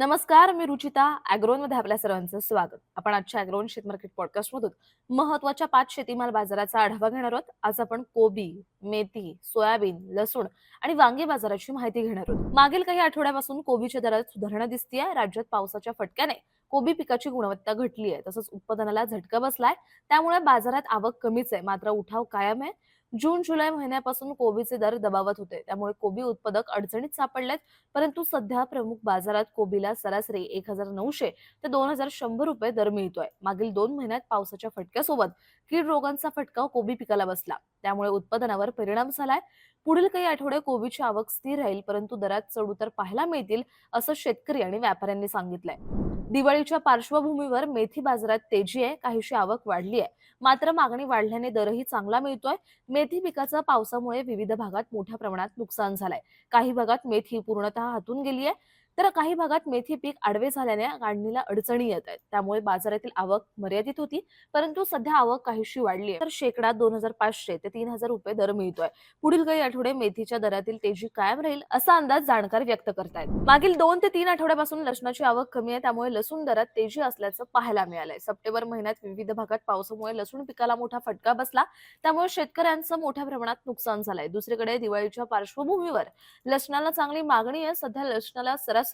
नमस्कार मी रुचिता अॅग्रोनमध्ये आपल्या सर्वांचं स्वागत. आपण आजच्या अॅग्रोन शेत मार्केट पॉडकास्ट मधून महत्त्वाच्या पाच शेतीमाल बाजाराचा आढावा घेणार आहोत. आज आपण कोबी मेथी सोयाबीन लसूण आणि वांगे बाजाराची माहिती घेणार आहोत. मागील काही आठवड्यापासून कोबीच्या दरात सुधारणा दिसतीये. राज्यात पावसाच्या फटक्याने कोबी पिकाची गुणवत्ता घटली आहे तसंच उत्पादनाला झटका बसलाय. त्यामुळे बाजारात आवक कमीच आहे मात्र उठाव कायम आहे. जून जुलै महिन्यापासून कोबीचे दर दबावत होते त्यामुळे कोबी उत्पादक अडचणीत सापडलेत. परंतु सध्या प्रमुख बाजारात कोबीला सरासरी एक हजार नऊशे ते दोन हजार शंभर रुपये दर मिळतोय. मागील दोन महिन्यात पावसाच्या फटक्यासोबत कीड रोगांचा फटका कोबी पिकाला बसला. त्यामुळे उत्पादनावर परिणाम झालाय. पुढील काही आठवडे कोबीची आवक स्थिर राहील परंतु दरात चढउतार पाहायला मिळतील असं शेतकरी आणि व्यापाऱ्यांनी सांगितलंय. दिवाळीच्या पार्श्वभूमीवर मेथी बाजारात तेजी आहे काहीशी आवक वाढली आहे. मात्र मागणी वाढल्याने दरही चांगला मिळतोय. मेथी पिकाचं पावसामुळे विविध भागात मोठ्या प्रमाणात नुकसान झालंय. काही भागात मेथी पूर्णतः हातून गेली आहे. तर काही भागात मेथी पीक आडवे झाल्याने काढणीला अडचणी येत आहेत. त्यामुळे बाजारातील आवक मर्यादित होती परंतु सध्या आवक काहीशी वाढली आहे. तर शेकडा दोन हजार पाचशे ते तीन हजार रुपये दर मिळतोय. पुढील काही आठवडे मेथीच्या दरातील तेजी कायम राहील असा अंदाज जाणकार व्यक्त करतायत. मागील दोन ते तीन आठवड्यापासून लसणाची आवक कमी आहे त्यामुळे लसूण दरात तेजी असल्याचं पाहायला मिळालंय. सप्टेंबर महिन्यात विविध भागात पावसामुळे लसूण पिकाला मोठा फटका बसला त्यामुळे शेतकऱ्यांचं मोठ्या प्रमाणात नुकसान झालंय. दुसरीकडे दिवाळीच्या पार्श्वभूमीवर लसणाला चांगली मागणी आहे. सध्या लसणाला सरासरी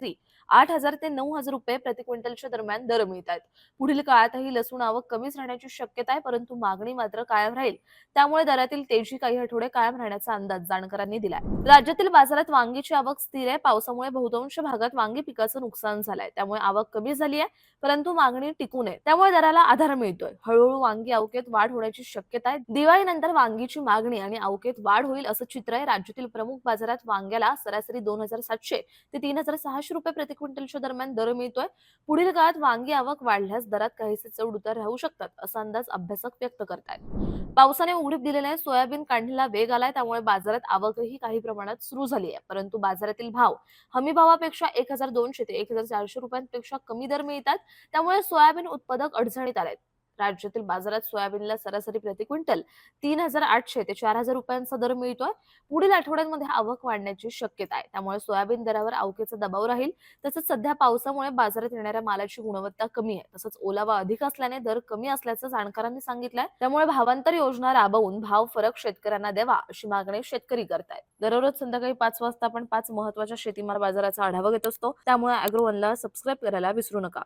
आठ हजार ते नऊ हजार रुपये प्रति क्विंटलच्या दरम्यान दर मिळत आहेत पुढील काळातही लसूण आवक कमीच राहण्याची शक्यता आहे परंतु मागणी मात्र कायम राहील. त्यामुळे दरातील तेजी काही आठवडे कायम राहण्याचा अंदाज जाणकारांनी दिलाय. राज्यातील बाजारात वांगीची आवक स्थिर आहे. पावसामुळे बहुतांश भागात वांगी पिकाचं नुकसान झालंय. त्यामुळे आवक कमी झाली आहे परंतु मागणी टिकून आहे. त्यामुळे दराला आधार मिळतोय. हळूहळू वांगी अवकेत वाढ होण्याची शक्यता आहे. दिवाळीनंतर वांगीची मागणी आणि अवकेत वाढ होईल असं चित्र आहे. राज्यातील प्रमुख बाजारात वांग्याला सरासरी दोन हजार सातशे ते तीन हजार सहाशे रुपये प्रति क्विंटलच्या दरम्यान दर मिळतोय. पुढील काळात वांगी आवक वाढल्यास दरात काहीसे चढ उतार राहू शकतात असा अंदाज अभ्यासक व्यक्त करतायत. पावसाने उघडीप दिलेल्या सोयाबीन काढणीला वेग आलाय त्यामुळे बाजारात आवकही काही प्रमाणात सुरू झाली आहे. परंतु बाजारातील भाव हमी भावापेक्षा एक हजार दोनशे ते एक हजार चारशे रुपयांपेक्षा कमी दर मिळतात त्यामुळे सोयाबीन उत्पादक अडचणीत आलेत. राज्यातील बाजारात सोयाबीनला सरासरी प्रति क्विंटल तीन हजार आठशे ते चार हजार रुपयांचा दर मिळतोय. पुढील आठवड्यांमध्ये आवक वाढण्याची शक्यता आहे. त्यामुळे सोयाबीन दरावर आवकेचा दबाव राहील. तसंच सध्या पावसामुळे बाजारात येणाऱ्या मालाची गुणवत्ता कमी आहे. तसंच ओलावा अधिक असल्याने दर कमी असल्याचं जाणकारांनी सांगितलंय. त्यामुळे भावांतर योजना राबवून भाव फरक शेतकऱ्यांना द्यावा अशी मागणी शेतकरी करतायत. दररोज संध्याकाळी पाच वाजता आपण पाच महत्त्वाच्या शेतीमाल बाजाराचा आढावा घेत असतो. त्यामुळे अॅग्रोवनला सबस्क्राईब करायला विसरू नका.